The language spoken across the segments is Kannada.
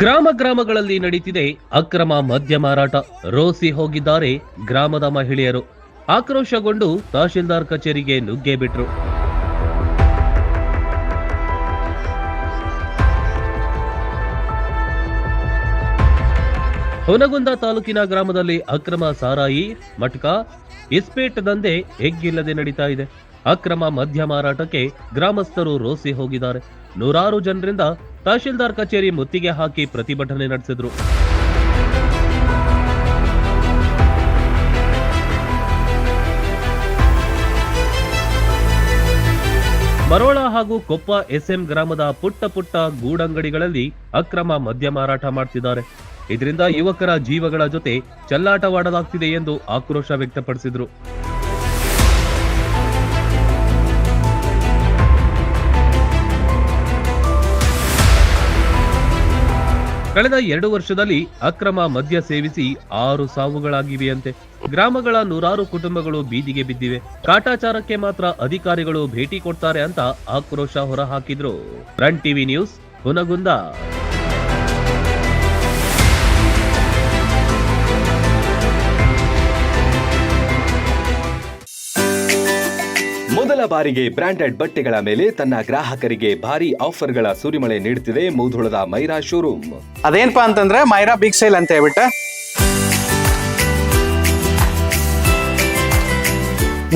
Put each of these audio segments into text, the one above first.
ಗ್ರಾಮ ಗ್ರಾಮಗಳಲ್ಲಿ ನಡೀತಿದೆ ಅಕ್ರಮ ಮದ್ಯ ಮಾರಾಟ ರೋಸಿ ಹೋಗಿದ್ದಾರೆ ಗ್ರಾಮದ ಮಹಿಳೆಯರು. ಆಕ್ರೋಶಗೊಂಡು ತಹಶೀಲ್ದಾರ್ ಕಚೇರಿಗೆ ನುಗ್ಗೆ ಬಿಟ್ರು. ಹೊನಗುಂದ ತಾಲೂಕಿನ ಗ್ರಾಮದಲ್ಲಿ ಅಕ್ರಮ ಸಾರಾಯಿ, ಮಟ್ಕ, ಇಸ್ಪೇಟ್ ದಂಧೆ ಹೆಗ್ಗಿಲ್ಲದೆ ನಡೀತಾ ಇದೆ. ಅಕ್ರಮ ಮದ್ಯ ಮಾರಾಟಕ್ಕೆ ಗ್ರಾಮಸ್ಥರು ರೋಸಿ ಹೋಗಿದ್ದಾರೆ. ನೂರಾರು ಜನರಿಂದ ತಹಶೀಲ್ದಾರ್ ಕಚೇರಿ ಮುತ್ತಿಗೆ ಹಾಕಿ ಪ್ರತಿಭಟನೆ ನಡೆಸಿದ್ರು. ಬರೋಳ ಹಾಗೂ ಕೊಪ್ಪ ಎಸ್ಎಂ ಗ್ರಾಮದ ಪುಟ್ಟ ಪುಟ್ಟ ಗೂಡಂಗಡಿಗಳಲ್ಲಿ ಅಕ್ರಮ ಮದ್ಯ ಮಾರಾಟ ಮಾಡ್ತಿದ್ದಾರೆ. ಇದರಿಂದ ಯುವಕರ ಜೀವಗಳ ಜೊತೆ ಚಲ್ಲಾಟವಾಡಲಾಗ್ತಿದೆ ಎಂದು ಆಕ್ರೋಶ ವ್ಯಕ್ತಪಡಿಸಿದ್ರು. ಕಳೆದ ಎರಡು ವರ್ಷದಲ್ಲಿ ಅಕ್ರಮ ಮದ್ಯ ಸೇವಿಸಿ ಆರು ಸಾವುಗಳಾಗಿವೆಯಂತೆ. ಗ್ರಾಮಗಳ ನೂರಾರು ಕುಟುಂಬಗಳು ಬೀದಿಗೆ ಬಿದ್ದಿವೆ. ಕಾಟಾಚಾರಕ್ಕೆ ಮಾತ್ರ ಅಧಿಕಾರಿಗಳು ಭೇಟಿ ಕೊಡ್ತಾರೆ ಅಂತ ಆಕ್ರೋಶ ಹೊರಹಾಕಿದ್ರು. Run TV news, Hungund. ಮೊದಲ ಬಾರಿಗೆ ಬ್ರಾಂಡೆಡ್ ಬಟ್ಟೆಗಳ ಮೇಲೆ ತನ್ನ ಗ್ರಾಹಕರಿಗೆ ಭಾರಿ ಆಫರ್ಗಳ ಸುರಿಮಳೆ ನೀಡುತ್ತಿದೆ ಮೂಧುಳದ ಮೈರಾ ಶೋರೂಮ್. ಅದೇನಪ್ಪಾ ಅಂತಂದ್ರೆ ಮೈರಾ ಬಿಗ್ ಸೇಲ್ ಅಂತ ಹೇಳ್ಬಿಟ್ಟ.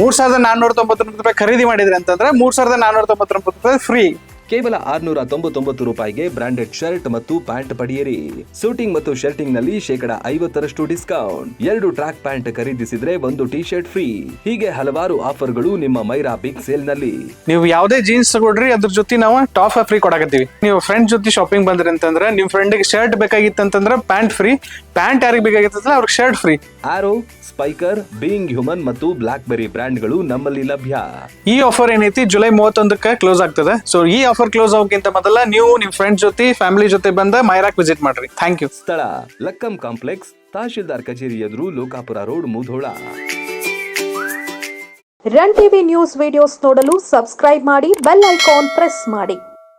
ಮೂರ್ ಸಾವಿರದ ನಾನ್ನೂರ ತೊಂಬತ್ತೊಂಬತ್ತು ರೂಪಾಯಿ ಖರೀದಿ ಮಾಡಿದ್ರೆ ಅಂತಂದ್ರೆ ಮೂರ್ ಸಾವಿರದ ನಾನ್ನೂರ ತೊಂಬತ್ತೊಂಬತ್ತು ರೂಪಾಯಿ ಫ್ರೀ ಕೇವಲ ಆರ್ನೂರ ತೊಂಬತ್ತೊಂಬತ್ತು ರೂಪಾಯಿಗೆ ಬ್ರಾಂಡೆಡ್ ಶರ್ಟ್ ಮತ್ತು ಪ್ಯಾಂಟ್ ಪಡೆಯಿರಿ. ಸೂಟಿಂಗ್ ಮತ್ತು ಶರ್ಟಿಂಗ್ನಲ್ಲಿ ಶೇಕಡ ಐವತ್ತರಷ್ಟು ಡಿಸ್ಕೌಂಟ್. ಎರಡು ಟ್ರ್ಯಾಕ್ ಪ್ಯಾಂಟ್ ಖರೀದಿಸಿದ್ರೆ ಒಂದು ಟಿ ಶರ್ಟ್ ಫ್ರೀ. ಹೀಗೆ ಹಲವಾರು ಆಫರ್ಗಳು ನಿಮ್ಮ ಮೈರಾ ಬಿಗ್ ಸೇಲ್ನಲ್ಲಿ ನೀವು ಯಾವುದೇ ಜೀನ್ಸ್ ತಗೊಳ್ರಿ ಅದ್ರ ಜೊತೆ ನಾವು ಟಾಪ್ ಫ್ರೀ ಕೊಡಕತ್ತೀವಿ. ನೀವು ಫ್ರೆಂಡ್ ಜೊತೆ ಶಾಪಿಂಗ್ ಬಂದ್ರಿ ಅಂತಂದ್ರೆ ನಿಮ್ ಫ್ರೆಂಡ್ಗೆ ಶರ್ಟ್ ಬೇಕಾಗಿತ್ತಂತಂದ್ರೆ ಪ್ಯಾಂಟ್ ಫ್ರೀ. ಪ್ಯಾಂಟ್ ಯಾರಿಗೆ ಬೇಕಾಗಿತ್ತಂದ್ರೆ ಅವ್ರಿಗೆ shirt free. Arrow Spykar being human ಮತ್ತು ಬ್ಲಾಕ್ ಬೆರಿ ಬ್ರ್ಯಾಂಡ್ಗಳು ನಮ್ಮಲ್ಲಿ ಲಭ್ಯ. ಈ ಆಫರ್ ಏನೈತಿ? ಜುಲೈ ಮೂವತ್ತೊಂದಕ್ಕೆ ಕ್ಲೋಸ್ ಆಗ್ತದೆ. ಸೊ ಈ ಆಫರ್ ಕ್ಲೋಸ್ ಆಗೋಕ್ಕಿಂತ ಮೊದಲ ನೀವು ನಿಮ್ ಫ್ರೆಂಡ್ ಜೊತೆ ಫ್ಯಾಮಿಲಿ ಜೊತೆ ಬಂದ ಮೈರಾಕ್ ವಿಸಿಟ್ ಮಾಡ್ರಿ. ಥ್ಯಾಂಕ್ ಯು ಸ್ಥಳ ಲಕ್ಕಂ ಕಾಂಪ್ಲೆಕ್ಸ್ ತಹಶೀಲ್ದಾರ್ ಕಚೇರಿ ಎದುರು Lokapur road Mudhol. Run TV news videos ನೋಡಲು ಸಬ್ಸ್ಕ್ರೈಬ್ ಮಾಡಿ ಬೆಲ್ ಐಕಾನ್ ಪ್ರೆಸ್ ಮಾಡಿ.